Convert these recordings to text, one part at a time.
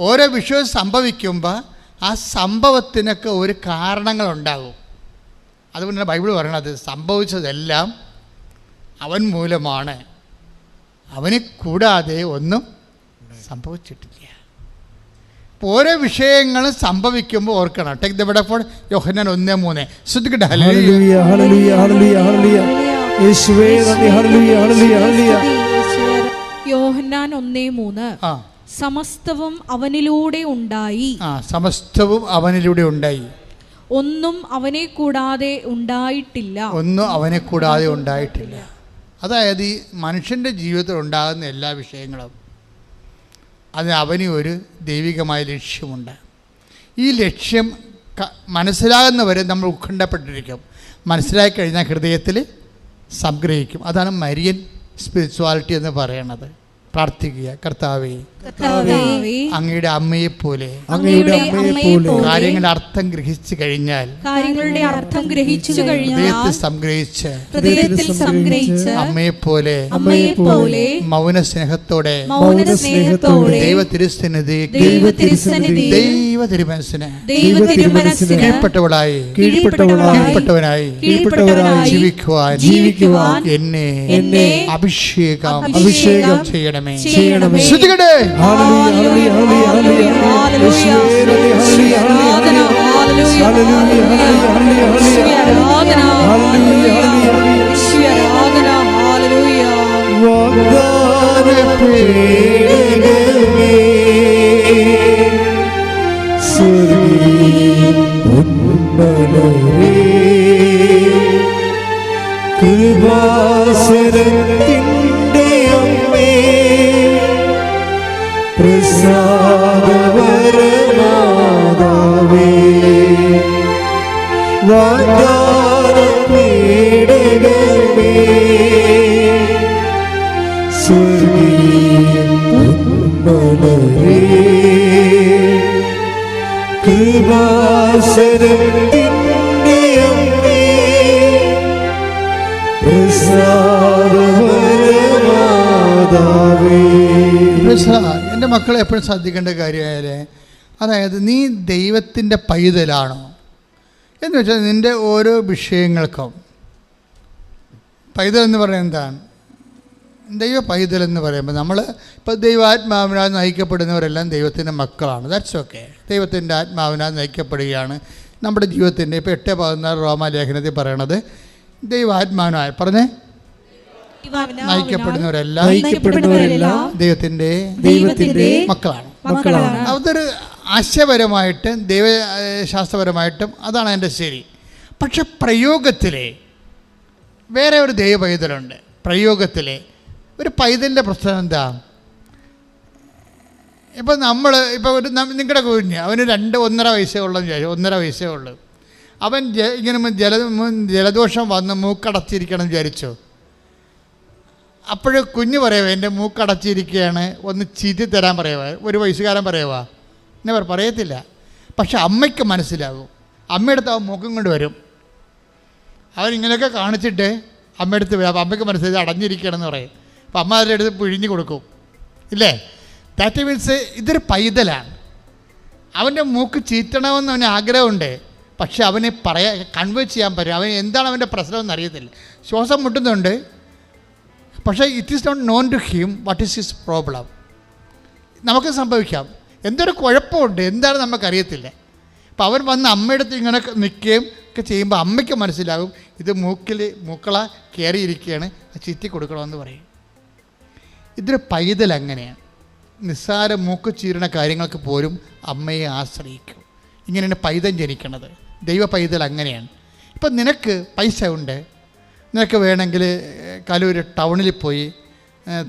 ഓരോ വിഷയം സംഭവിക്കുമ്പോൾ ആ സംഭവത്തിനൊക്കെ ഒരു കാരണങ്ങളുണ്ടാകും. അതുകൊണ്ട് തന്നെ ബൈബിൾ പറയണത് സംഭവിച്ചതെല്ലാം അവൻ മൂലമാണ്. അവനെ കൂടാതെ ഒന്നും സംഭവിച്ചിട്ടില്ല. ഓരോ വിഷയങ്ങളും സംഭവിക്കുമ്പോൾ ഓർക്കണം. Take the bed for Yohannan ഒന്ന് മൂന്ന്. ശ്രദ്ധിക്കട്ടെ? Hallelujah. Hallelujah hallelujah hallelujah hallelujah യേശുവേ നന്ദി. ഹല്ലേലൂയ ഹല്ലേലൂയ ഹല്ലേലൂയ യോഹന്നാൻ ഒന്നേ മൂന്ന്. ആ. സമസ്തവും അവനിലൂടെ ഉണ്ടായി. ആ സമസ്തവും അവനിലൂടെ ഉണ്ടായി. ഒന്നും അവനെ കൂടാതെ ഉണ്ടായിട്ടില്ല. ഒന്നും അവനെ കൂടാതെ ഉണ്ടായിട്ടില്ല. അതായത് ഈ മനുഷ്യന്റെ ജീവിതത്തിൽ ഉണ്ടാകുന്ന എല്ലാ വിഷയങ്ങളും അതിന് അവന് ഒരു ദൈവികമായ ലക്ഷ്യമുണ്ട്. ഈ ലക്ഷ്യം മനസ്സിലാകുന്നവരെ നമ്മൾ ഉത്കണ്ഠപ്പെട്ടിരിക്കും. മനസ്സിലാക്കി കഴിഞ്ഞാൽ ഹൃദയത്തിൽ സംഗ്രഹിക്കും. അതാണ് മരിയൻ സ്പിരിച്വാലിറ്റി എന്ന് പറയണത് പ്രാർത്ഥിക്കുക. കർത്താവേ കർത്താവേ, അങ്ങയുടെ അമ്മയെപ്പോലെ അങ്ങയുടെ അമ്മയെ പോലെ കാര്യങ്ങളുടെ അർത്ഥം ഗ്രഹിച്ചു കഴിഞ്ഞാൽ കാര്യങ്ങളുടെ അർത്ഥം ഗ്രഹിച്ചു കഴിഞ്ഞാൽ ഹൃദയത്തിൽ സംഗ്രഹിച്ച് ഹൃദയത്തിൽ സംഗ്രഹിച്ച് അമ്മയെപ്പോലെ അമ്മയെ പോലെ മൗന സ്നേഹത്തോടെ മൗന സ്നേഹത്തോടെ ദൈവ തിരുസന്നിധി ദൈവ തിരുമനസ്സിന് ദൈവ തിരുമനസ്സിന് കീഴ്പ്പെട്ടവളായി കീഴ്പ്പെട്ടവളായി കീഴ്പ്പെട്ടവനായി കീഴ്പ്പെട്ടവരായി ജീവിക്കുവാൻ ജീവിക്കുവാൻ എന്നെ എന്നെ അഭിഷേകം അഭിഷേകം ചെയ്യണമേ. ചെയ്യണമേ. ശ്രദ്ധിക്കട്ടെ ഹല്ലേലൂയ ഹല്ലേലൂയ God. എപ്പോഴും ശ്രദ്ധിക്കേണ്ട കാര്യമായാലേ അതായത് നീ ദൈവത്തിന്റെ പൈതലാണോ? എന്ന് വെച്ചാൽ നിന്റെ ഓരോ വിഷയങ്ങൾക്കും പൈതൽ എന്ന് പറയുന്നത് എന്താണ്? ദൈവ പൈതൽ എന്ന് പറയുമ്പോൾ നമ്മൾ ഇപ്പോൾ ദൈവാത്മാവിനാൽ നയിക്കപ്പെടുന്നവരെല്ലാം ദൈവത്തിന്റെ മക്കളാണ്. ദാറ്റ്സ് ഓക്കെ ദൈവത്തിന്റെ ആത്മാവിനാൽ നയിക്കപ്പെടുകയാണ് നമ്മുടെ ജീവിതത്തിന്റെ. ഇപ്പോൾ എട്ട് പതിനാറ് റോമാലേഖനത്തിൽ പറയണത് ദൈവാത്മാവിനാൽ പറഞ്ഞേ? നയിക്കപ്പെടുന്നവരെല്ലാം നയിക്കപ്പെടുന്നവരെല്ലാം ദൈവത്തിന്റെ ദൈവത്തിന്റെ മക്കളാണ്. മക്കളാണ്. അതൊരു ആശയപരമായിട്ട് ദൈവശാസ്ത്രപരമായിട്ടും അതാണ് എന്റെ ശരി. പക്ഷെ പ്രയോഗത്തിലെ വേറെ ഒരു ദൈവ പൈതലുണ്ട്. പ്രയോഗത്തിലെ ഒരു പൈതലിന്റെ പ്രശ്നം എന്താ? ഇപ്പം നമ്മൾ ഇപ്പോൾ ഒരു നിങ്ങളുടെ കുഞ്ഞ് അവന് രണ്ട് ഒന്നര വയസ്സേ ഉള്ളൂ ഒന്നര വയസ്സേ ഉള്ളൂ. അവൻ ജ- ഇങ്ങനെ ജല ജലദോഷം വന്ന് മൂക്കടച്ചിരിക്കണം എന്ന് വിചാരിച്ചു? അപ്പോഴ് കുഞ്ഞ് പറയുക എന്റെ മൂക്കടച്ചിരിക്കുകയാണ് ഒന്ന് ചിരി തരാൻ പറയുക ഒരു വയസ്സുകാരൻ പറയുക എന്നെ പറ പറയത്തില്ല. പക്ഷെ അമ്മയ്ക്ക് മനസ്സിലാകും. അമ്മയടുത്ത് അവൻ മൂക്കും കൊണ്ട് വരും. അവൻ ഇങ്ങനെയൊക്കെ കാണിച്ചിട്ട് അമ്മയടുത്ത് വരും. അപ്പോൾ അമ്മയ്ക്ക് മനസ്സിലായി അടഞ്ഞിരിക്കണമെന്ന് പറയും. അപ്പോൾ അമ്മ അതിന്റെ അടുത്ത് പിഴിഞ്ഞു കൊടുക്കും. ഇല്ലേ? ദാറ്റ് മീൻസ് ഇതൊരു പൈതലാണ്. അവന്റെ മൂക്ക് ചീറ്റണമെന്ന് അവന് ആഗ്രഹമുണ്ട്. പക്ഷെ അവന് പറയാ കൺവേ ചെയ്യാൻ പറ്റും. അവൻ എന്താണ് അവന്റെ പ്രശ്നമെന്ന് അറിയത്തില്ല. ശ്വാസം മുട്ടുന്നുണ്ട്. പക്ഷേ it is not known to him what is his problem നമുക്ക് സംഭവിക്കാം. എന്തൊരു കുഴപ്പമുണ്ട് എന്താണ് നമുക്കറിയത്തില്ല. അപ്പോൾ അവൻ വന്ന് അമ്മയുടെ ഇങ്ങനെ നിൽക്കുകയും ഒക്കെ ചെയ്യുമ്പോൾ അമ്മയ്ക്ക് മനസ്സിലാകും ഇത് മൂക്കിൽ മൂക്കള കയറിയിരിക്കുകയാണ് ചീറ്റി കൊടുക്കണമെന്ന് പറയും. ഇതൊരു പൈതൽ അങ്ങനെയാണ്. നിസ്സാര മൂക്ക് ചീരണ കാര്യങ്ങൾക്ക് പോലും അമ്മയെ ആശ്രയിക്കും. ഇങ്ങനെയാണ് പൈതൽ ജനിക്കണത്. ദൈവ പൈതൽ അങ്ങനെയാണ്. ഇപ്പം നിനക്ക് പൈസ ഉണ്ട്. നിനക്ക് വേണമെങ്കിൽ കലൂർ ടൗണിൽ പോയി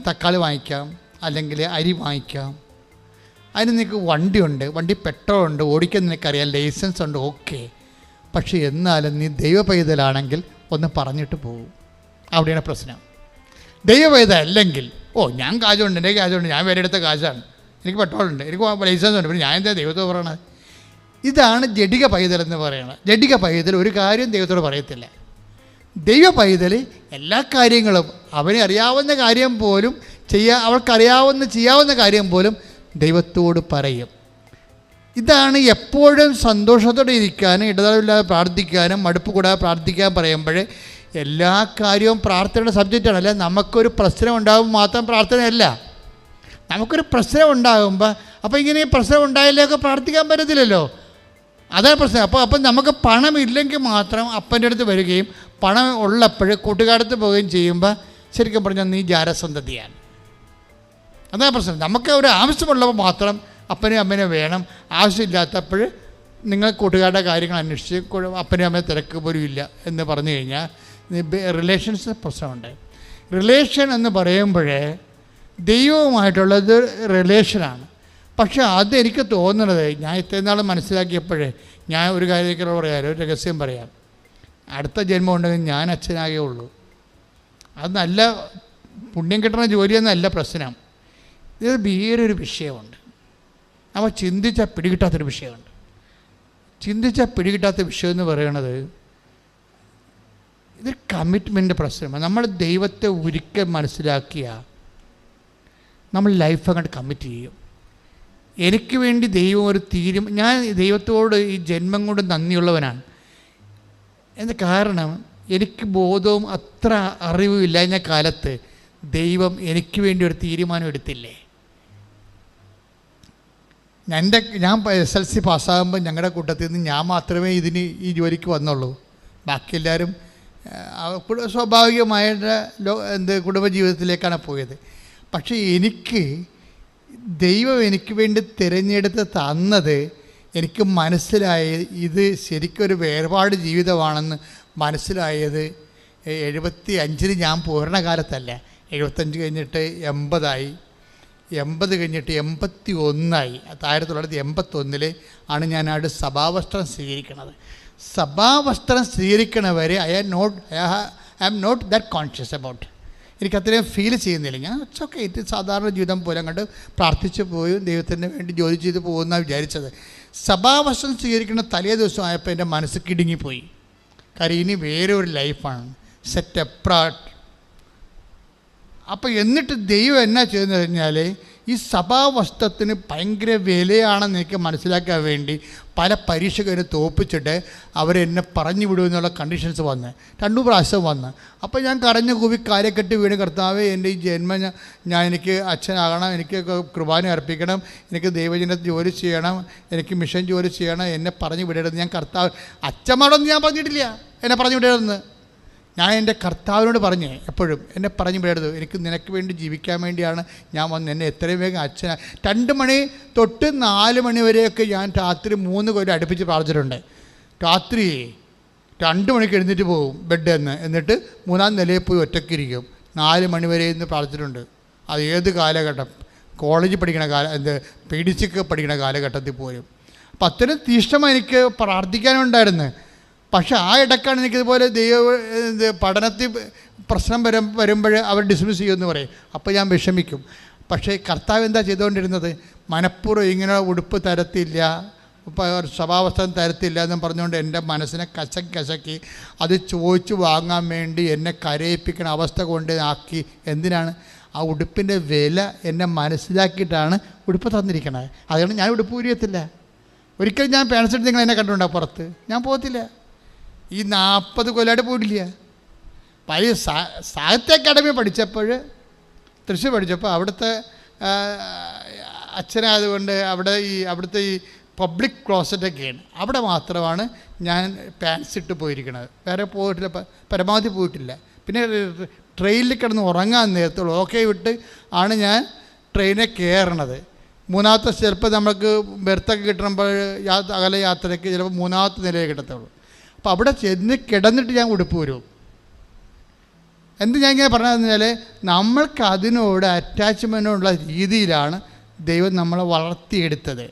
തക്കാളി വാങ്ങിക്കാം അല്ലെങ്കിൽ അരി വാങ്ങിക്കാം. അതിന് നിനക്ക് വണ്ടിയുണ്ട് വണ്ടി പെട്രോൾ ഉണ്ട് ഓടിക്കാൻ നിനക്കറിയാം ലൈസൻസ് ഉണ്ട് ഓക്കെ. പക്ഷേ എന്നാലും നീ ദൈവ പൈതലാണെങ്കിൽ ഒന്ന് പറഞ്ഞിട്ട് പോകും അവിടെയാണ് പ്രശ്നം. ദൈവ പൈത അല്ലെങ്കിൽ ഓ ഞാൻ കാശുണ്ട് എന്റെ കാശുണ്ട് ഞാൻ വേറെ എടുത്ത കാശാണ്. എനിക്ക് പെട്രോൾ ഉണ്ട് എനിക്ക് ലൈസൻസ് ഉണ്ട് പിന്നെ ഞാൻ എന്താ ദൈവത്തോട് പറയണത്? ഇതാണ് ജഡിക പൈതൽ എന്ന് പറയുന്നത്. ജഡിക പൈതൽ ഒരു കാര്യം ദൈവത്തോട് പറയത്തില്ല. ദൈവ പൈതൽ എല്ലാ കാര്യങ്ങളും അവനെ അറിയാവുന്ന കാര്യം പോലും ചെയ്യാ അവൾക്കറിയാവുന്ന ചെയ്യാവുന്ന കാര്യം പോലും ദൈവത്തോട് പറയും. ഇതാണ് എപ്പോഴും സന്തോഷത്തോടെ ഇരിക്കാനും ഇടതടവില്ലാതെ പ്രാർത്ഥിക്കാനും മടുപ്പ് കൂടാതെ പ്രാർത്ഥിക്കാൻ പറയുമ്പോൾ എല്ലാ കാര്യവും പ്രാർത്ഥനയുടെ സബ്ജക്റ്റാണ് അല്ല നമുക്കൊരു പ്രശ്നം ഉണ്ടാകുമ്പോൾ മാത്രം പ്രാർത്ഥനയല്ല. നമുക്കൊരു പ്രശ്നം ഉണ്ടാകുമ്പോൾ അപ്പോൾ ഇങ്ങനെ പ്രശ്നം ഉണ്ടായാലേക്ക് പ്രാർത്ഥിക്കാൻ പറ്റത്തില്ലല്ലോ. അതാണ് പ്രശ്നം. അപ്പോൾ അപ്പം നമുക്ക് പണമില്ലെങ്കിൽ മാത്രം അപ്പന്റെ അടുത്ത് വരികയും പണം ഉള്ളപ്പോൾ കൂട്ടുകാരത്ത് പോവുകയും ചെയ്യുമ്പോൾ ശരിക്കും പറഞ്ഞാൽ നീ ജാരസന്ധതിയാണ് അതാണ് പ്രശ്നം. നമുക്ക് ഒരു ആവശ്യമുള്ളപ്പോൾ മാത്രം അപ്പനെയും അമ്മനെ വേണം. ആവശ്യമില്ലാത്തപ്പോൾ നിങ്ങൾ കൂട്ടുകാരുടെ കാര്യങ്ങൾ അന്വേഷിച്ച് അപ്പനും അമ്മയെ തിരക്ക് പോലും ഇല്ല എന്ന് പറഞ്ഞു കഴിഞ്ഞാൽ റിലേഷൻസ് പ്രശ്നമുണ്ട്. റിലേഷൻ എന്ന് പറയുമ്പോഴേ ദൈവവുമായിട്ടുള്ളത് റിലേഷനാണ്. പക്ഷേ അതെനിക്ക് തോന്നുന്നത് ഞാൻ ഇത്രയും നാൾ മനസ്സിലാക്കിയപ്പോഴേ ഞാൻ ഒരു കാര്യത്തിലൂടെ പറയാം ഒരു രഹസ്യം പറയാം. അടുത്ത ജന്മം ഉണ്ടെങ്കിൽ ഞാൻ അച്ഛനാകേ ഉള്ളൂ. അത് നല്ല പുണ്യം കിട്ടുന്ന ജോലിയെന്നല്ല പ്രശ്നം. ഇത് വേറൊരു വിഷയമുണ്ട്. അവ ചിന്തിച്ചാൽ പിടികിട്ടാത്തൊരു വിഷയമുണ്ട്. ചിന്തിച്ചാൽ പിടികിട്ടാത്ത വിഷയം എന്ന് പറയുന്നത് ഇത് കമ്മിറ്റ്മെന്റ് പ്രശ്നമാണ്. നമ്മൾ ദൈവത്തെ ഒരിക്കൽ മനസ്സിലാക്കിയ നമ്മൾ ലൈഫ് അങ്ങോട്ട് കമ്മിറ്റ് ചെയ്യും. എനിക്ക് വേണ്ടി ദൈവം ഒരു തീരുമാനം ഞാൻ ദൈവത്തോട് ഈ ജന്മം കൊണ്ട് നന്ദിയുള്ളവനാണ്. എന്ന കാരണം? എനിക്ക് ബോധവും അത്ര അറിവും ഇല്ലാഞ്ഞ കാലത്ത് ദൈവം എനിക്ക് വേണ്ടി ഒരു തീരുമാനം എടുത്തില്ലേ? എന്റെ ഞാൻ എസ് എൽ സി പാസ്സാകുമ്പോൾ ഞങ്ങളുടെ കൂട്ടത്തിൽ നിന്ന് ഞാൻ മാത്രമേ ഇതിന് ഈ ജോലിക്ക് വന്നുള്ളൂ. ബാക്കി എല്ലാവരും സ്വാഭാവികമായ എന്ത് കുടുംബജീവിതത്തിലേക്കാണ് പോയത്. പക്ഷേ എനിക്ക് ദൈവം എനിക്ക് വേണ്ടി തിരഞ്ഞെടുത്ത് തന്നത് എനിക്ക് മനസ്സിലായി ഇത് ശരിക്കൊരു വേർപാട് ജീവിതമാണെന്ന് മനസ്സിലായത് എഴുപത്തി അഞ്ചിന് ഞാൻ പൂർണകാലത്തല്ല. എഴുപത്തഞ്ച് കഴിഞ്ഞിട്ട് എൺപതായി. എൺപത് കഴിഞ്ഞിട്ട് എൺപത്തി ഒന്നായി ആയിരത്തി തൊള്ളായിരത്തി എൺപത്തൊന്നിൽ ആണ് ഞാൻ അവിടെ സഭാവസ്ത്രം സ്വീകരിക്കുന്നത് സഭാവസ്ത്രം സ്വീകരിക്കണവരെ I am not I am not that conscious about എനിക്ക് അത്രയും ഫീൽ ചെയ്യുന്നില്ല. ഞാൻ ഒക്കെ ഇത് സാധാരണ ജീവിതം പോലെ അങ്ങോട്ട് പ്രാർത്ഥിച്ചു പോയും ദൈവത്തിന് വേണ്ടി ജോലി ചെയ്ത് പോകുമെന്നാണ് വിചാരിച്ചത്. സഭാവശം സ്വീകരിക്കുന്ന തലേ ദിവസം ആയപ്പോൾ എന്റെ മനസ്സ് കിടുങ്ങിപ്പോയി. കാര്യം ഇനി വേറെ ഒരു ലൈഫാണ് സെറ്റ് എപ്രാട്ട് അപ്പോൾ എന്നിട്ട് ദൈവം എന്നാ ചെയ്തെന്ന് കഴിഞ്ഞാൽ ഈ സഭാവസ്ത്രത്തിന് ഭയങ്കര വിലയാണെന്ന് എനിക്ക് മനസ്സിലാക്കാൻ വേണ്ടി പല പരീക്ഷകരെ തോപ്പിച്ചിട്ട് അവരെന്നെ പറഞ്ഞു വിടുമെന്നുള്ള കണ്ടീഷൻസ് വന്ന്. രണ്ടു പ്രാവശ്യം വന്ന്. അപ്പോൾ ഞാൻ കരഞ്ഞു കൂവി കാര്യക്കെട്ട് വീണ് കർത്താവ് എന്റെ ഈ ജന്മ ഞാൻ എനിക്ക് അച്ഛനാകണം എനിക്ക് കുർബാന അർപ്പിക്കണം എനിക്ക് ദൈവജനത്തിൽ ജോലി ചെയ്യണം എനിക്ക് മിഷൻ ജോലി ചെയ്യണം എന്നെ പറഞ്ഞു വിടരുത്. ഞാൻ കർത്താവ് അച്ഛന്മാരോടൊന്നും ഞാൻ പറഞ്ഞിട്ടില്ല. എന്നെ പറഞ്ഞു വിടരുതെന്ന്. ഞാൻ എന്റെ കർത്താവിനോട് പറഞ്ഞേ എപ്പോഴും എന്നെ പറഞ്ഞു വിടരുത്. എനിക്ക് നിനക്ക് വേണ്ടി ജീവിക്കാൻ വേണ്ടിയാണ് ഞാൻ വന്ന് എന്നെ എത്രയും വേഗം അച്ഛന. രണ്ട് മണി തൊട്ട് നാല് മണി വരെയൊക്കെ ഞാൻ രാത്രി മൂന്ന് കൊല്ലം അടുപ്പിച്ച് പ്രാർത്ഥിച്ചിട്ടുണ്ട്. രാത്രി രണ്ട് മണിക്ക് എഴുന്നേറ്റ് പോകും ബെഡ് എന്ന്. എന്നിട്ട് മൂന്നാം നിലയിൽ പോയി ഒറ്റയ്ക്കിരിക്കും നാല് മണി വരെ ഇന്ന് പ്രാർത്ഥിച്ചിട്ടുണ്ട്. അത് ഏത് കാലഘട്ടം? കോളേജ് പഠിക്കണ കാല എന്ത് പി ഡി സിക്ക് പഠിക്കണ കാലഘട്ടത്തിൽ പോലും. അപ്പം അത്രയും തീഷ്ണമായി എനിക്ക് പ്രാർത്ഥിക്കാനുണ്ടായിരുന്നു. പക്ഷെ ആ ഇടക്കാണ് എനിക്കിതുപോലെ ദൈവ പഠനത്തിൽ പ്രശ്നം വരും വരുമ്പോൾ അവർ ഡിസ്മിസ് ചെയ്യുമെന്ന് പറയും. അപ്പോൾ ഞാൻ വിഷമിക്കും. പക്ഷേ കർത്താവ് എന്താ ചെയ്തുകൊണ്ടിരുന്നത്? മനഃപൂർവം ഇങ്ങനെ ഉടുപ്പ് തരത്തില്ല സ്വഭാവസ്ഥ തരത്തില്ല എന്നും പറഞ്ഞുകൊണ്ട് എന്റെ മനസ്സിനെ കശക്കി കശക്കി അത് ചോദിച്ചു വാങ്ങാൻ വേണ്ടി എന്നെ കരയിപ്പിക്കുന്ന അവസ്ഥ കൊണ്ട് ആക്കി. എന്തിനാണ്? ആ ഉടുപ്പിന്റെ വില എന്നെ മനസ്സിലാക്കിയിട്ടാണ് ഉടുപ്പ് തന്നിരിക്കണത്. അതുകൊണ്ട് ഞാൻ ഉടുപ്പ് ഊരിയത്തില്ല. ഒരിക്കലും ഞാൻ പാൻസെറ്റ് നിങ്ങൾ എന്നെ കണ്ടുകൊണ്ടാണ് പുറത്ത്? ഞാൻ പോകത്തില്ല. ഈ നാൽപ്പത് കൊല്ലമായിട്ട് പോയിട്ടില്ല. പഴയ സാഹിത്യ അക്കാഡമി പഠിച്ചപ്പോൾ തൃശ്ശൂർ പഠിച്ചപ്പോൾ അവിടുത്തെ അച്ഛനായതുകൊണ്ട് അവിടെ ഈ അവിടുത്തെ ഈ പബ്ലിക് ക്ലോസറ്റൊക്കെയാണ് അവിടെ മാത്രമാണ് ഞാൻ പാൻസ് ഇട്ട് പോയിരിക്കുന്നത് വേറെ പോയിട്ടില്ല പരമാവധി പോയിട്ടില്ല. പിന്നെ ട്രെയിനിൽ കിടന്ന് ഉറങ്ങാൻ നേരത്തുള്ളൂ. ഓക്കെ വിട്ട് ആണ് ഞാൻ ട്രെയിനെ കയറണത്. മൂന്നാമത്തെ ചിലപ്പോൾ നമുക്ക് ബെർത്തൊക്കെ കിട്ടുമ്പോൾ യാത്ര അകലെ യാത്രയ്ക്ക് ചിലപ്പോൾ മൂന്നാമത്തെ നിലയെ കിട്ടത്തുള്ളൂ. അപ്പോൾ അവിടെ ചെന്ന് കിടന്നിട്ട് ഞാൻ ഉടുപ്പ് വരും എന്ത് ഞാൻ ഇങ്ങനെ പറഞ്ഞതെന്ന് വെച്ചാൽ നമ്മൾക്ക് അതിനോട് അറ്റാച്ച്മെന്റുള്ള രീതിയിലാണ് ദൈവം നമ്മളെ വളർത്തിയെടുത്തത്.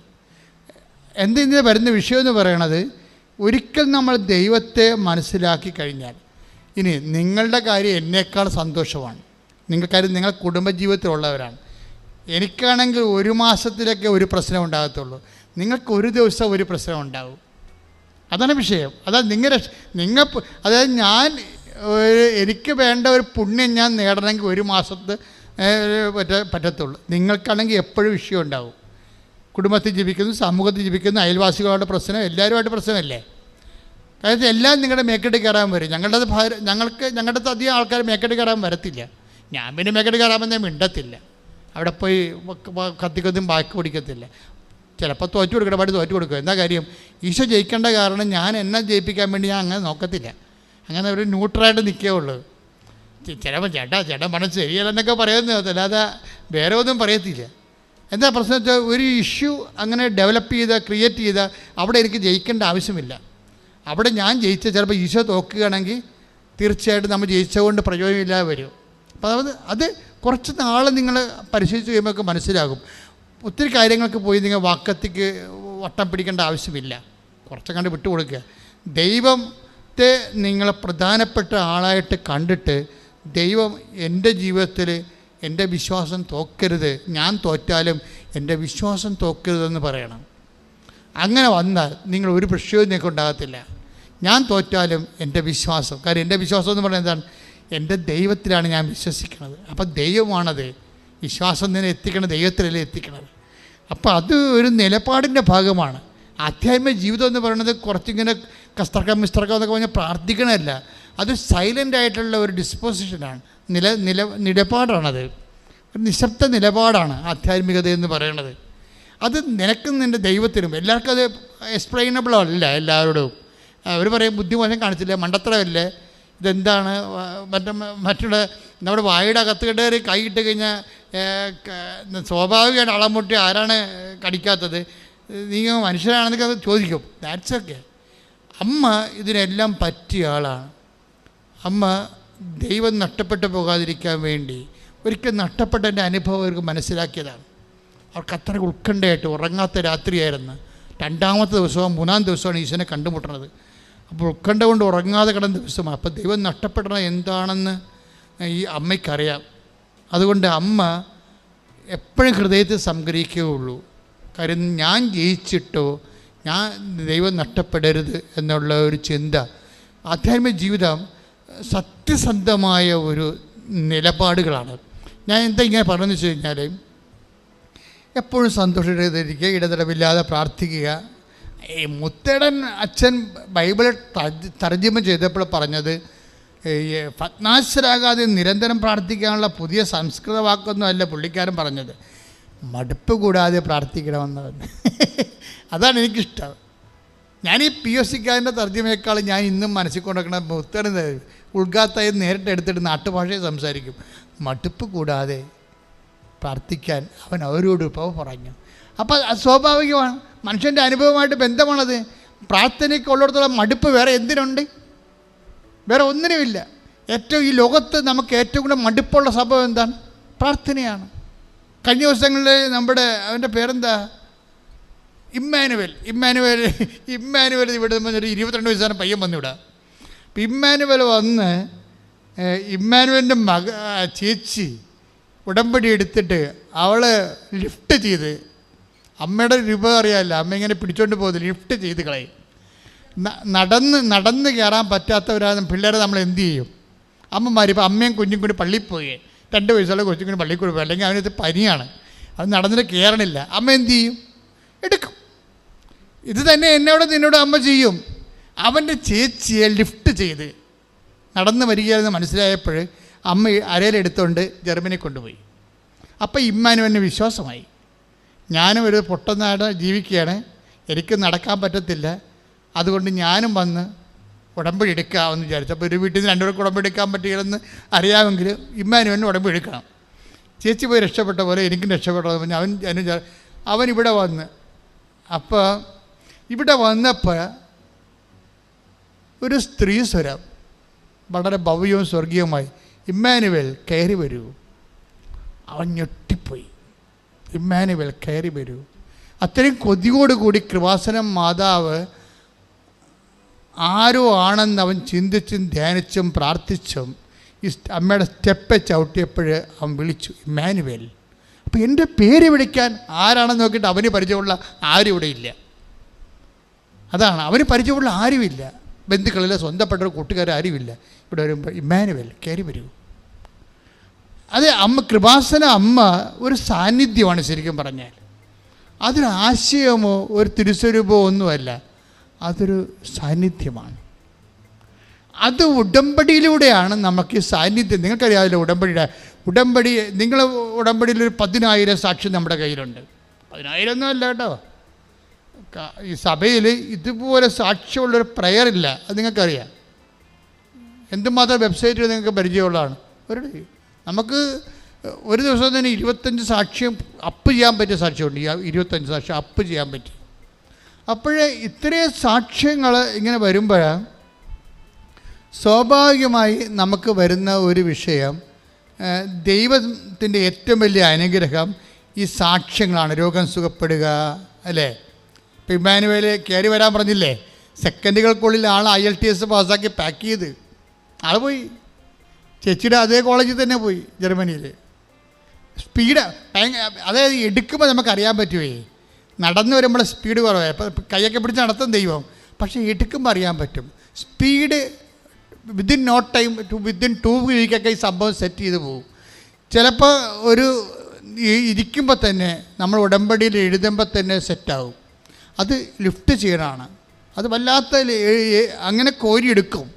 എന്തിന് വരുന്ന വിഷയം എന്ന് പറയണത് ഒരിക്കൽ നമ്മൾ ദൈവത്തെ മനസ്സിലാക്കി കഴിഞ്ഞാൽ ഇനി നിങ്ങളുടെ കാര്യം എന്നേക്കാൾ സന്തോഷമാണ്. നിങ്ങൾക്കാര്യം നിങ്ങൾ കുടുംബജീവിതത്തിലുള്ളവരാണ്. എനിക്കാണെങ്കിൽ ഒരു മാസത്തിലൊക്കെ ഒരു പ്രശ്നം ഉണ്ടാകത്തുള്ളൂ. നിങ്ങൾക്ക് ഒരു ദിവസം ഒരു പ്രശ്നം ഉണ്ടാവും. അതാണ് വിഷയം. അതായത് നിങ്ങളുടെ നിങ്ങൾ അതായത് ഞാൻ എനിക്ക് വേണ്ട ഒരു പുണ്യം ഞാൻ നേടണമെങ്കിൽ ഒരു മാസത്ത് പറ്റ പറ്റത്തുള്ളൂ. നിങ്ങൾക്കാണെങ്കിൽ എപ്പോഴും വിഷയം ഉണ്ടാവും. കുടുംബത്തിൽ ജീവിക്കുന്നു സമൂഹത്തിൽ ജീവിക്കുന്നു അയൽവാസികളുടെ പ്രശ്നം എല്ലാവരുമായിട്ട് പ്രശ്നമല്ലേ? അതായത് എല്ലാം നിങ്ങളുടെ മേക്കെട്ട് കയറാൻ വരും. ഞങ്ങളുടെ ഞങ്ങൾക്ക് ഞങ്ങളുടെ അധികം ആൾക്കാർ മേക്കെട്ട് കയറാൻ വരത്തില്ല. ഞാൻ പിന്നെ മേക്കെട്ട് കയറാമെന്നേ മിണ്ടത്തില്ല. അവിടെ പോയി കത്തിക്കൊന്നും ബാക്കി പിടിക്കത്തില്ല. ചിലപ്പോൾ തോറ്റു കൊടുക്കണ പാടി തോറ്റു കൊടുക്കുക എന്താ കാര്യം? ഈശോ ജയിക്കേണ്ട കാരണം ഞാൻ എന്നെ ജയിപ്പിക്കാൻ വേണ്ടി ഞാൻ അങ്ങനെ നോക്കത്തില്ല. അങ്ങനെ ഒരു ന്യൂട്രലായിട്ട് നിൽക്കേ ഉള്ളൂ. ചിലപ്പോൾ ചേട്ടാ ചേട്ടൻ പറഞ്ഞ ശരിയല്ലെന്നൊക്കെ പറയുന്നത്. അല്ലാതെ വേറെ ഒന്നും പറയത്തില്ല. എന്താ പ്രശ്നം വെച്ചാൽ ഒരു ഇഷ്യൂ അങ്ങനെ ഡെവലപ്പ് ചെയ്ത ക്രിയേറ്റ് ചെയ്ത അവിടെ എനിക്ക് ജയിക്കേണ്ട ആവശ്യമില്ല. അവിടെ ഞാൻ ജയിച്ച ചിലപ്പോൾ ഈശോ തോക്കുകയാണെങ്കിൽ തീർച്ചയായിട്ടും നമ്മൾ ജയിച്ചതുകൊണ്ട് പ്രയോജനമില്ലാതെ വരും. അപ്പോൾ അത് അത് കുറച്ച് നാൾ നിങ്ങൾ പരിശോധിച്ച് കഴിയുമ്പോൾ മനസ്സിലാകും. ഒത്തിരി കാര്യങ്ങൾക്ക് പോയി നിങ്ങൾ വാക്കത്തിക്ക് വട്ടം പിടിക്കേണ്ട ആവശ്യമില്ല. കുറച്ചങ്ങാണ്ട് വിട്ടുകൊടുക്കുക ദൈവത്തെ നിങ്ങളെ പ്രധാനപ്പെട്ട ആളായിട്ട് കണ്ടിട്ട് ദൈവം എന്റെ ജീവിതത്തിൽ എന്റെ വിശ്വാസം തോക്കരുത്. ഞാൻ തോറ്റാലും എന്റെ വിശ്വാസം തോക്കരുതെന്ന് പറയണം. അങ്ങനെ വന്നാൽ നിങ്ങൾ ഒരു പ്രശ്നവും നിങ്ങൾക്ക് ഉണ്ടാകത്തില്ല. ഞാൻ തോറ്റാലും എന്റെ വിശ്വാസം. കാര്യം എന്റെ വിശ്വാസം എന്ന് പറയുന്നത് എന്താണ്? എന്റെ ദൈവത്തിലാണ് ഞാൻ വിശ്വസിക്കുന്നത് അപ്പം ദൈവമാണത്. വിശ്വാസം നിന്നെ എത്തിക്കണം ദൈവത്തിലല്ലേ എത്തിക്കണത് അപ്പോൾ അത് ഒരു നിലപാടിന്റെ ഭാഗമാണ്. ആധ്യാത്മിക ജീവിതം എന്ന് പറയുന്നത് കുറച്ചിങ്ങനെ കസ്തർക്കം മിസ്തർക്കം എന്നൊക്കെ പറഞ്ഞാൽ പ്രാർത്ഥിക്കണമല്ല അത് സൈലന്റ് ആയിട്ടുള്ള ഒരു ഡിസ്പോസിഷനാണ് നില നില നിലപാടാണത്. ഒരു നിശബ്ദ നിലപാടാണ് ആധ്യാത്മികത എന്ന് പറയുന്നത്. അത് നിനക്കും നിന്റെ ദൈവത്തിനും എല്ലാവർക്കും അത് എക്സ്പ്ലെയിനബിൾ അല്ല എല്ലാവരോടും. അവർ പറയും ബുദ്ധിമോശം കാണിച്ചില്ല മണ്ടത്തരമല്ലേ? ഇതെന്താണ്? മറ്റേ മറ്റുള്ള നമ്മുടെ വായുടെ അകത്ത് കയറി കൈ ഇട്ട് കഴിഞ്ഞാൽ സ്വാഭാവികമായിട്ട് അളം മുട്ടി ആരാണ് കടിക്കാത്തത്? നീ മനുഷ്യരാണെന്നൊക്കെ അത് ചോദിക്കും. ദാറ്റ്സ് ഓക്കെ അമ്മ ഇതിനെല്ലാം പറ്റിയ ആളാണ്. അമ്മ ദൈവം നഷ്ടപ്പെട്ടു പോകാതിരിക്കാൻ വേണ്ടി ഒരിക്കൽ നഷ്ടപ്പെട്ട എന്റെ അനുഭവം അവർക്ക് മനസ്സിലാക്കിയതാണ്. അവർക്ക് അത്ര ഉത്കണ്ഠയായിട്ട് ഉറങ്ങാത്ത രാത്രിയായിരുന്നു. രണ്ടാമത്തെ ദിവസവും മൂന്നാം ദിവസമാണ് ഈശോനെ കണ്ടുമുട്ടണത്. അപ്പോൾ ഉത്കണ്ഠ കൊണ്ട് ഉറങ്ങാതെ കിടന്ന ദിവസമാണ് അപ്പോൾ ദൈവം നഷ്ടപ്പെടണം എന്താണെന്ന് ഈ അമ്മയ്ക്കറിയാം. അതുകൊണ്ട് അമ്മ എപ്പോഴും ഹൃദയത്തിൽ സംഗ്രഹിക്കുകയുള്ളൂ. കാര്യം ഞാൻ ജയിച്ചിട്ടോ ഞാൻ ദൈവം നഷ്ടപ്പെടരുത് എന്നുള്ള ഒരു ചിന്ത. ആധ്യാത്മിക ജീവിതം സത്യസന്ധമായ ഒരു നിലപാടുകളാണ്. ഞാൻ എന്താ ഇങ്ങനെ പറഞ്ഞു വെച്ച് കഴിഞ്ഞാൽ എപ്പോഴും സന്തോഷത്തിരിക്കുക ഇടതടവില്ലാതെ പ്രാർത്ഥിക്കുക. ഈ മുത്തേടൻ അച്ഛൻ ബൈബിൾ തർജമ ചെയ്തപ്പോൾ പറഞ്ഞത് ഭഗ്നാശരാകാതെ നിരന്തരം പ്രാർത്ഥിക്കാനുള്ള പുതിയ സംസ്കൃത വാക്കൊന്നും അല്ല പുള്ളിക്കാരൻ പറഞ്ഞത്. മടുപ്പ് കൂടാതെ പ്രാർത്ഥിക്കണമെന്ന് അതാണ് എനിക്കിഷ്ടം. ഞാൻ ഈ പി എസ് സിക്കാരന്റെ തർജമയേക്കാൾ ഞാൻ ഇന്നും മനസ്സിൽ കൊണ്ടുവെക്കണ മുത്തേടൻ ഉൾഗാത്തായി നേരിട്ട് എടുത്തിട്ട് നാട്ടുഭാഷയെ സംസാരിക്കും. മടുപ്പ് കൂടാതെ പ്രാർത്ഥിക്കാൻ അവൻ അവരോട് ഇപ്പോൾ പറഞ്ഞു. അപ്പോൾ അത് സ്വാഭാവികമാണ്. മനുഷ്യന്റെ അനുഭവമായിട്ട് ബന്ധമാണത്. പ്രാർത്ഥനയ്ക്ക് ഉള്ളിടത്തോളം മടുപ്പ് വേറെ എന്തിനുണ്ട്? വേറെ ഒന്നിനുമില്ല. ഏറ്റവും ഈ ലോകത്ത് നമുക്ക് ഏറ്റവും കൂടുതൽ മടുപ്പുള്ള സംഭവം എന്താണ്? പ്രാർത്ഥനയാണ്. കഴിഞ്ഞ ദിവസങ്ങളിൽ നമ്മുടെ അവന്റെ പേരെന്താ? ഇമ്മാനുവൽ. ഇമ്മാനുവൽ ഇമ്മാനുവൽ ഇവിടെ ഒരു ഇരുപത്തിരണ്ട് വയസ്സാണ് പയ്യൻ വന്നിവിടെ. അപ്പം ഇമ്മാനുവൽ വന്ന് ഇമ്മാനുവലിന്റെ മക ചേച്ചി ഉടമ്പടി എടുത്തിട്ട് അവൾ ലിഫ്റ്റ് ചെയ്ത് അമ്മയുടെ രൂപ അറിയാമല്ലോ. അമ്മ ഇങ്ങനെ പിടിച്ചോണ്ട് പോകുന്നത് ലിഫ്റ്റ് ചെയ്ത് കളയും. നടന്ന് നടന്ന് കയറാൻ പറ്റാത്തവരാണ് പിള്ളേരെ നമ്മൾ എന്ത് ചെയ്യും? അമ്മമാർ ഇപ്പോൾ അമ്മയും കുഞ്ഞും കൂടി പള്ളിയിൽ പോയി. രണ്ട് വയസ്സുള്ള കൊച്ചും കൂടി പള്ളിയിൽ കൂടി പോയി. അല്ലെങ്കിൽ അവനത് പനിയാണ്. അത് നടന്നിട്ട് കയറണില്ല അമ്മ എന്ത് ചെയ്യും? എടുക്കും. ഇത് തന്നെ എന്നോട് നിന്നോട് അമ്മ ചെയ്യും. അവന്റെ ചേച്ചിയെ ലിഫ്റ്റ് ചെയ്ത് നടന്ന് വരികയാണെന്ന് മനസ്സിലായപ്പോൾ അമ്മ അരയിലെടുത്തുകൊണ്ട് ജർമ്മനി കൊണ്ടുപോയി. അപ്പോൾ ഇമ്മാനുവലിന് വിശ്വാസമായി. ഞാനും ഒരു പൊട്ടനാട് ജീവിക്കുകയാണ്. എനിക്ക് നടക്കാൻ പറ്റത്തില്ല. അതുകൊണ്ട് ഞാനും വന്ന് ഉടമ്പടി എടുക്കാമെന്ന് വിചാരിച്ചു. അപ്പോൾ ഒരു വീട്ടിൽ നിന്ന് രണ്ടുപേർക്ക് ഉടമ്പടി എടുക്കാൻ പറ്റില്ലെന്ന് അറിയാമെങ്കിൽ ഇമ്മാനുവലിന് ഉടമ്പടി എടുക്കണം. ചേച്ചി പോയി രക്ഷപ്പെട്ട പോലെ എനിക്കും രക്ഷപ്പെട്ടത് പറഞ്ഞ് അവൻ അനു അവൻ ഇവിടെ വന്ന് അപ്പോൾ ഇവിടെ വന്നപ്പോൾ ഒരു സ്ത്രീ സ്വരം വളരെ ഭവ്യവും സ്വർഗീയവുമായി ഇമ്മാനുവൽ കയറി വരൂ. അവൻ ഞെട്ടിപ്പോയി. ഇമ്മാനുവൽ കയറി വരൂ. അത്രയും കൊതിയോടുകൂടി കൃപാസനം മാതാവ് ആരോ ആണെന്ന് അവൻ ചിന്തിച്ചും ധ്യാനിച്ചും പ്രാർത്ഥിച്ചും ഈ അമ്മയുടെ സ്റ്റെപ്പ് ചവിട്ടിയപ്പോൾ അവൻ വിളിച്ചു ഇമ്മാനുവൽ അപ്പോൾ എന്റെ പേര് വിളിക്കാൻ ആരാണെന്ന് നോക്കിയിട്ട് അവന് പരിചയമുള്ള ആരും ഇവിടെ ഇല്ല. അതാണ് അവന് പരിചയമുള്ള ആരുമില്ല ബന്ധുക്കളിലെ സ്വന്തപ്പെട്ടൊരു കൂട്ടുകാർ ആരുമില്ല ഇവിടെ വരുമ്പോൾ ഇമ്മാനുവൽ കയറി വരൂ. അത് അമ്മ കൃപാസന അമ്മ ഒരു സാന്നിധ്യമാണ് ശരിക്കും പറഞ്ഞാൽ അതൊരു ആശയമോ ഒരു തിരുസ്വരൂപമോ ഒന്നുമല്ല. അതൊരു സാന്നിധ്യമാണ്. അത് ഉടമ്പടിയിലൂടെയാണ് നമുക്ക് ഈ സാന്നിധ്യം നിങ്ങൾക്കറിയാമല്ലോ ഉടമ്പടിയുടെ ഉടമ്പടി നിങ്ങൾ ഉടമ്പടിയിൽ ഒരു പതിനായിരം സാക്ഷി നമ്മുടെ കയ്യിലുണ്ട്. പതിനായിരം ഒന്നും അല്ല കേട്ടോ. ഈ സഭയിൽ ഇതുപോലെ സാക്ഷ്യമുള്ളൊരു ഇല്ല. അത് നിങ്ങൾക്കറിയാം. എന്തുമാത്രം വെബ്സൈറ്റിൽ നിങ്ങൾക്ക് പരിചയമുള്ളതാണ്. ഒരു നമുക്ക് ഒരു ദിവസം തന്നെ ഇരുപത്തഞ്ച് സാക്ഷ്യം അപ്പ് ചെയ്യാൻ പറ്റിയ സാക്ഷ്യമുണ്ട് ഇരുപത്തഞ്ച് സാക്ഷ്യം അപ്പ് ചെയ്യാൻ പറ്റി. അപ്പോഴേ ഇത്രയും സാക്ഷ്യങ്ങൾ ഇങ്ങനെ വരുമ്പോഴാണ് സ്വാഭാവികമായി നമുക്ക് വരുന്ന ഒരു വിഷയം ദൈവത്തിന്റെ ഏറ്റവും വലിയ അനുഗ്രഹം ഈ സാക്ഷ്യങ്ങളാണ്. രോഗം സുഖപ്പെടുക അല്ലേ? ഇപ്പം ഇമ്മാനുവേൽ കയറി വരാൻ പറഞ്ഞില്ലേ? സെക്കൻഡുകൾക്കുള്ളിൽ ആൾ ഐ എൽ ടി എസ് പാസ്സാക്കി പാക്ക് ചെയ്ത്. ആൾ പോയി. ചേച്ചിയുടെ അതേ കോളേജിൽ തന്നെ പോയി ജർമ്മനിയിൽ സ്പീഡ് അതായത് എടുക്കുമ്പോൾ നമുക്കറിയാൻ പറ്റുമേ നടന്നു വരുമ്പോൾ സ്പീഡ് കുറവായി അപ്പോൾ കൈയൊക്കെ പിടിച്ച് നടത്തും ദൈവം. പക്ഷേ എടുക്കുമ്പോൾ അറിയാൻ പറ്റും. Speed within no time two within two വീക്കൊക്കെ ഈ സംഭവം സെറ്റ് ചെയ്ത് പോകും ചിലപ്പോൾ ഒരു ഇരിക്കുമ്പോൾ തന്നെ നമ്മൾ ഉടമ്പടിയിൽ എഴുതുമ്പോൾ തന്നെ സെറ്റാവും അത് ലിഫ്റ്റ് ചെയ്യണമാണ് അത് വല്ലാത്ത അങ്ങനെ കോരിയെടുക്കും.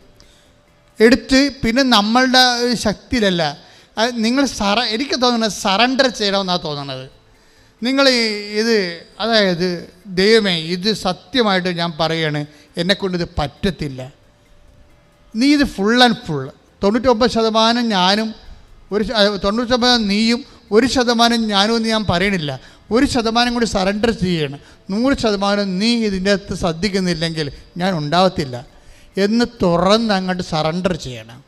എടുത്ത് പിന്നെ നമ്മളുടെ ശക്തിയിലല്ല. നിങ്ങൾ സറ എനിക്ക് തോന്നുന്നത് സറണ്ടർ ചെയ്യണമെന്നാണ് തോന്നുന്നത് നിങ്ങൾ ഇത് അതായത് ദൈവമേ ഇത് സത്യമായിട്ട് ഞാൻ പറയാണ് എന്നെക്കൊണ്ട് ഇത് പറ്റത്തില്ല. നീ ഇത് ഫുൾ ആൻഡ് ഫുൾ തൊണ്ണൂറ്റൊമ്പത് ശതമാനം ഞാനും ഒരു തൊണ്ണൂറ്റി ശതമാനം നീയും ഒരു ശതമാനം ഞാനും എന്ന് ഞാൻ പറയണില്ല. ഒരു ശതമാനം കൂടി സറണ്ടർ ചെയ്യണം. നൂറ് ശതമാനം നീ ഇതിന്റെ അകത്ത് ശ്രദ്ധിക്കുന്നില്ലെങ്കിൽ ഞാൻ ഉണ്ടാവത്തില്ല. എന്ന് തുറന്ന് അങ്ങോട്ട് സറണ്ടർ ചെയ്യണം.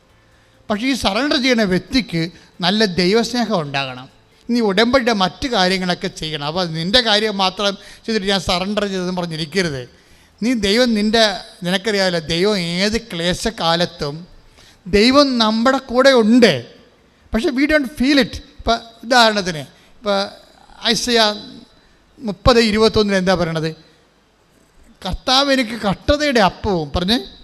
പക്ഷേ ഈ സറണ്ടർ ചെയ്യുന്ന വ്യക്തിക്ക് നല്ല ദൈവസ്നേഹം ഉണ്ടാകണം. നീ ഉടമ്പടിയുടെ മറ്റു കാര്യങ്ങളൊക്കെ ചെയ്യണം. അപ്പോൾ നിന്റെ കാര്യം മാത്രം ചെയ്തിട്ട് ഞാൻ സറണ്ടർ ചെയ്തെന്ന് പറഞ്ഞിരിക്കരുത്. നീ ദൈവം നിന്റെ നിനക്കറിയാമല്ലോ ദൈവം ഏത് ക്ലേശകാലത്തും ദൈവം നമ്മുടെ കൂടെ ഉണ്ട്. പക്ഷേ വി ഡോണ്ട് ഫീൽ ഇറ്റ് ഇപ്പം ഉദാഹരണത്തിന് ഇപ്പോൾ ഐസയ മുപ്പത് ഇരുപത്തൊന്നിന് എന്താ പറയണത്? കർത്താവ് എനിക്ക് കഷ്ടതയുടെ അപ്പവും. പറഞ്ഞ്?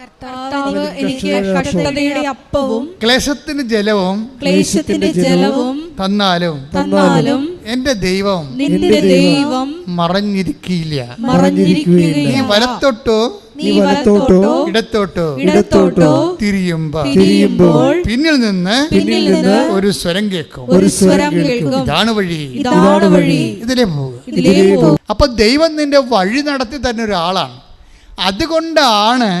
കർത്താവ് എനിക്ക് കഷ്ടതയുടെ അപ്പവും ക്ലേശത്തിന് ജലവും ക്ലേശത്തിന്റെ ജലവും തന്നാലും തന്നാലും എന്റെ ദൈവം നിന്റെ ദൈവം മറഞ്ഞിരിക്കില്ല നീ മറഞ്ഞിരിക്കുകയില്ല വലത്തോട്ടോ? നീ വലത്തോട്ടോ? ഇടത്തോട്ടോ? ഇടത്തോട്ടോ? തിരിയുമ്പോ തിരിയുമ്പോൾ പിന്നിൽ നിന്ന് പിന്നിൽ നിന്ന് ഒരു സ്വരം കേൾക്കും. ഒരു സ്വരം കേൾക്കും. ഇതാണ് വഴി. ഇതാണ് വഴി. ഇതിലെ പോകുക ഇതിലേ പോ അപ്പൊ ദൈവം നിന്റെ വഴി നടത്തി തന്നെ ഒരാളാണ്. അതുകൊണ്ടാണ്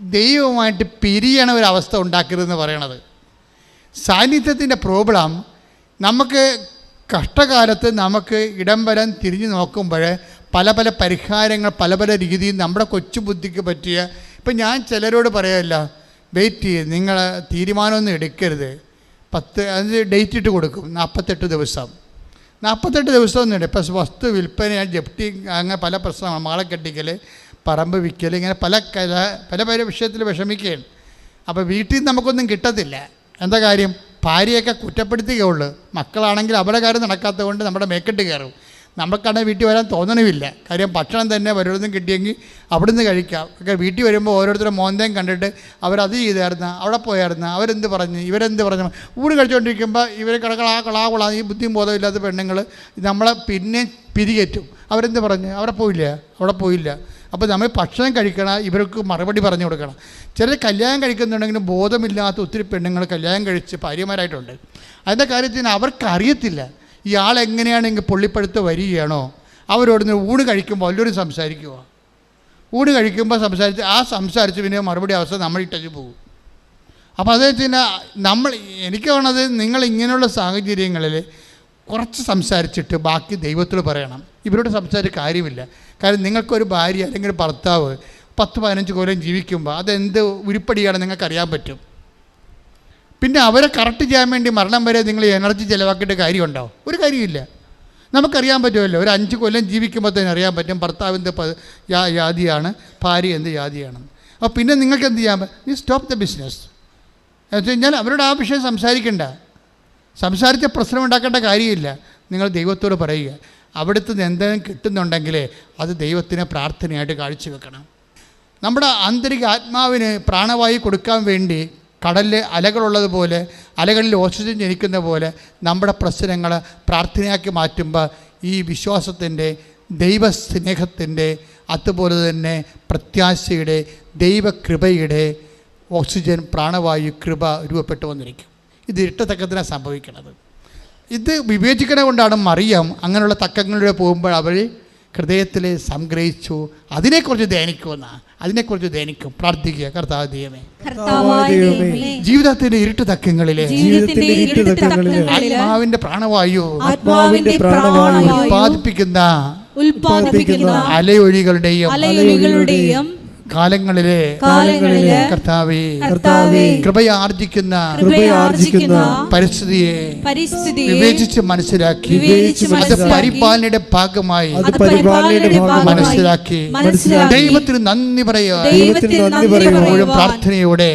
ദൈവവുമായിട്ട് പിരിയണ ഒരു അവസ്ഥ ഉണ്ടാക്കരുതെന്ന് പറയണത്. സാന്നിധ്യത്തിന്റെ പ്രോബ്ലം നമുക്ക് കഷ്ടകാലത്ത് നമുക്ക് ഇടം വരാൻ തിരിഞ്ഞു നോക്കുമ്പോൾ പല പല പരിഹാരങ്ങൾ പല പല രീതിയിൽ നമ്മുടെ കൊച്ചു ബുദ്ധിക്ക് പറ്റിയ ഇപ്പം ഞാൻ ചിലരോട് പറയാമല്ല വെയിറ്റ് ചെയ്ത് നിങ്ങൾ തീരുമാനമൊന്നും എടുക്കരുത്. പത്ത് അത് ഡേറ്റ് ഇട്ട് കൊടുക്കും നാൽപ്പത്തെട്ട് ദിവസം. നാൽപ്പത്തെട്ട് ദിവസം ഒന്നുമില്ല ഇപ്പം വസ്തു വിൽപ്പന ജപ്തി അങ്ങനെ പല പ്രശ്നമാണ് മകളെ കെട്ടിക്കൽ പറമ്പ് വിൽക്കൽ ഇങ്ങനെ പല കല പല പല വിഷയത്തിൽ വിഷമിക്കുകയാണ്. അപ്പോൾ വീട്ടിൽ നിന്ന് നമുക്കൊന്നും കിട്ടത്തില്ല. എന്താ കാര്യം? ഭാര്യയൊക്കെ കുറ്റപ്പെടുത്തുകയുള്ളൂ. മക്കളാണെങ്കിൽ അവരുടെ കാര്യം നടക്കാത്തത് കൊണ്ട് നമ്മുടെ മേക്കെട്ട് കയറും. നമുക്കാണെങ്കിൽ വീട്ടിൽ വരാൻ തോന്നണമില്ല. കാര്യം ഭക്ഷണം തന്നെ ഓരോരുത്തരും കിട്ടിയെങ്കിൽ അവിടുന്ന് കഴിക്കാം. ഒക്കെ വീട്ടിൽ വരുമ്പോൾ ഓരോരുത്തരും മോന്തയും കണ്ടിട്ട് അവരത് ചെയ്തായിരുന്ന അവിടെ പോയായിരുന്ന അവരെന്ത് പറഞ്ഞ് ഇവരെന്ത് പറഞ്ഞു. ഊട് കഴിച്ചുകൊണ്ടിരിക്കുമ്പോൾ ഇവർ കിടക്കളാ കളാ കൊളാ ഈ ബുദ്ധിയും ബോധമില്ലാത്ത പെണ്ണുങ്ങൾ നമ്മളെ പിന്നെ പിരികേറ്റും. അവരെന്ത് പറഞ്ഞ്? അവിടെ പോയില്ല? അവിടെ പോയില്ല. അപ്പോൾ നമ്മൾ ഭക്ഷണം കഴിക്കണം ഇവർക്ക് മറുപടി പറഞ്ഞു കൊടുക്കണം. ചിലർ കല്യാണം കഴിക്കുന്നുണ്ടെങ്കിലും ബോധമില്ലാത്ത ഒത്തിരി പെണ്ണുങ്ങൾ കല്യാണം കഴിച്ച് ഭാര്യമാരായിട്ടുണ്ട്. അതിന്റെ കാര്യത്തിന് അവർക്കറിയത്തില്ല ഇയാൾ എങ്ങനെയാണെങ്കിൽ പൊള്ളിപ്പഴുത്ത് വരികയാണോ? അവരോട് ഊണ് കഴിക്കുമ്പോൾ എല്ലാവരും സംസാരിക്കുക ഊണ് കഴിക്കുമ്പോൾ സംസാരിച്ച് ആ സംസാരിച്ച് പിന്നെ മറുപടി അവസ്ഥ നമ്മൾ ഇട്ടു പോകും. അപ്പോൾ വെച്ചാൽ നമ്മൾ എനിക്ക് തോന്നുന്നത് നിങ്ങൾ ഇങ്ങനെയുള്ള സാഹചര്യങ്ങളിൽ കുറച്ച് സംസാരിച്ചിട്ട് ബാക്കി ദൈവത്തിൽ പറയണം. ഇവരോട് സംസാരിച്ച കാര്യമില്ല. കാരണം നിങ്ങൾക്കൊരു ഭാര്യ അല്ലെങ്കിൽ ഭർത്താവ് പത്ത് പതിനഞ്ച് കൊല്ലം ജീവിക്കുമ്പോൾ അതെന്ത് ഉരുപ്പടിയാണ് നിങ്ങൾക്കറിയാൻ പറ്റും? പിന്നെ അവരെ കറക്റ്റ് ചെയ്യാൻ വേണ്ടി മരണം വരെ നിങ്ങൾ എനർജി ചിലവാക്കിയിട്ട് കാര്യമുണ്ടോ? ഒരു കാര്യമില്ല. നമുക്കറിയാൻ പറ്റുമല്ലോ ഒരു അഞ്ച് കൊല്ലം ജീവിക്കുമ്പോൾ തന്നെ അറിയാൻ പറ്റും ഭർത്താവ് എന്ത് പ- ജാ- ജാതിയാണ് ഭാര്യ എന്ത് ജാതിയാണ് അപ്പോൾ പിന്നെ നിങ്ങൾക്ക് എന്ത് ചെയ്യാൻ നീ സ്റ്റോപ്പ് ദ ബിസിനസ് എന്ന് വെച്ച് കഴിഞ്ഞാൽ അവരോട് ആ വിഷയം സംസാരിക്കണ്ട. സംസാരിച്ച പ്രശ്നം ഉണ്ടാക്കേണ്ട കാര്യമില്ല. നിങ്ങൾ ദൈവത്തോട് പറയുക. അവിടുത്തെ എന്തെങ്കിലും കിട്ടുന്നുണ്ടെങ്കിൽ അത് ദൈവത്തിന് പ്രാർത്ഥനയായിട്ട് കാഴ്ചവെക്കണം നമ്മുടെ ആന്തരിക ആത്മാവിന് പ്രാണവായു കൊടുക്കാൻ വേണ്ടി കടലിൽ അലകളുള്ളതുപോലെ അലകളിൽ ഓക്സിജൻ ജനിക്കുന്ന പോലെ നമ്മുടെ പ്രശ്നങ്ങൾ പ്രാർത്ഥനയാക്കി മാറ്റുമ്പോൾ ഈ വിശ്വാസത്തിന്റെ ദൈവസ്നേഹത്തിന്റെ അതുപോലെ തന്നെ പ്രത്യാശയുടെ ദൈവകൃപയുടെ ഓക്സിജൻ പ്രാണവായു കൃപ രൂപപ്പെട്ടു വന്നിരിക്കും. ഇത് ഇരട്ടത്തക്കത്തിനാണ് സംഭവിക്കുന്നത് ഇത് വിവേചിക്കണ കൊണ്ടാണ് മറിയം അങ്ങനെയുള്ള തക്കങ്ങളിലൂടെ പോകുമ്പോൾ അവർ ഹൃദയത്തിൽ സംഗ്രഹിച്ചു അതിനെക്കുറിച്ച് ധ്യാനിക്കുമെന്ന. അതിനെക്കുറിച്ച് ധ്യാനിക്കും. പ്രാർത്ഥിക്കുക. കർത്താവ് ദൈവമേ. ജീവിതത്തിന്റെ ഇരുട്ട് തക്കങ്ങളിലെ ആത്മാവിന്റെ പ്രാണവായു. ഉത്പാദിപ്പിക്കുന്ന അലയൊഴികളുടെയും കാലങ്ങളിലെ കാലങ്ങളിലെ കർത്താവേ കർത്താവേ കൃപയാർജിക്കുന്ന കൃപയാർജിക്കുന്ന പരിസ്ഥിതിയെ പരിസ്ഥിതിയെ വിവേചിച്ച് മനസ്സിലാക്കി വിവേചിച്ച് അത് പരിപാലനയുടെ ഭാഗമായി അത് അത് പരിപാലനയുടെ ഭാഗമായി മനസ്സിലാക്കി മനസ്സിലാക്കി ദൈവത്തിന് നന്ദി പറയുക. ദൈവത്തിന് നന്ദി പറയുവാൻ എപ്പോഴും പ്രാർത്ഥനയോടെ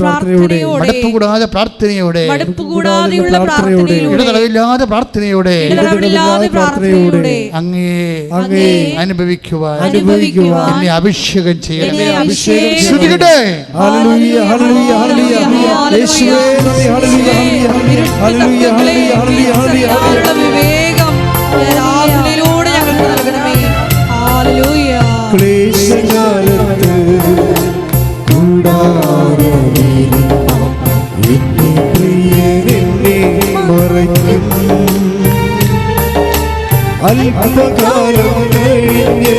പ്രാർത്ഥനയോടെ മടുപ്പ് കൂടാതെ പ്രാർത്ഥനയോടെ മടുപ്പ് കൂടാതെയുള്ള പ്രാർത്ഥനയോടെ, പ്രാർത്ഥനയിലൂടെ ഇടതടവില്ലാതെ പ്രാർത്ഥനയോടെ ഇടതടവില്ലാതെ പ്രാർത്ഥനയോടെ അങ്ങേ അങ്ങേ അനുഭവിക്കുവാൻ അനുഭവിക്കുവാൻ എന്നെ അഭിഷേകം ചെയ്യണമേ എന്നെ അഭിഷേകം ശ്രുതികട്ടെ ഹല്ലേലൂയ ഹല്ലേലൂയ ഹല്ലേലൂയ യേശുവേ നന്ദി hallelujah hallelujah. Hallelujah hallelujah hallelujah ഉള്ള വിവേകം ഈ ആരാധനയിലൂടെ ഞങ്ങൾക്ക് നൽകണമേ. ഹല്ലേലൂയ. ക്ലേശകാലത്ത് കൂടാരമേറി എന്നെ പ്രിയനെന്നെ മറയ്ക്കും. അല്പകാലം കഴിഞ്ഞ്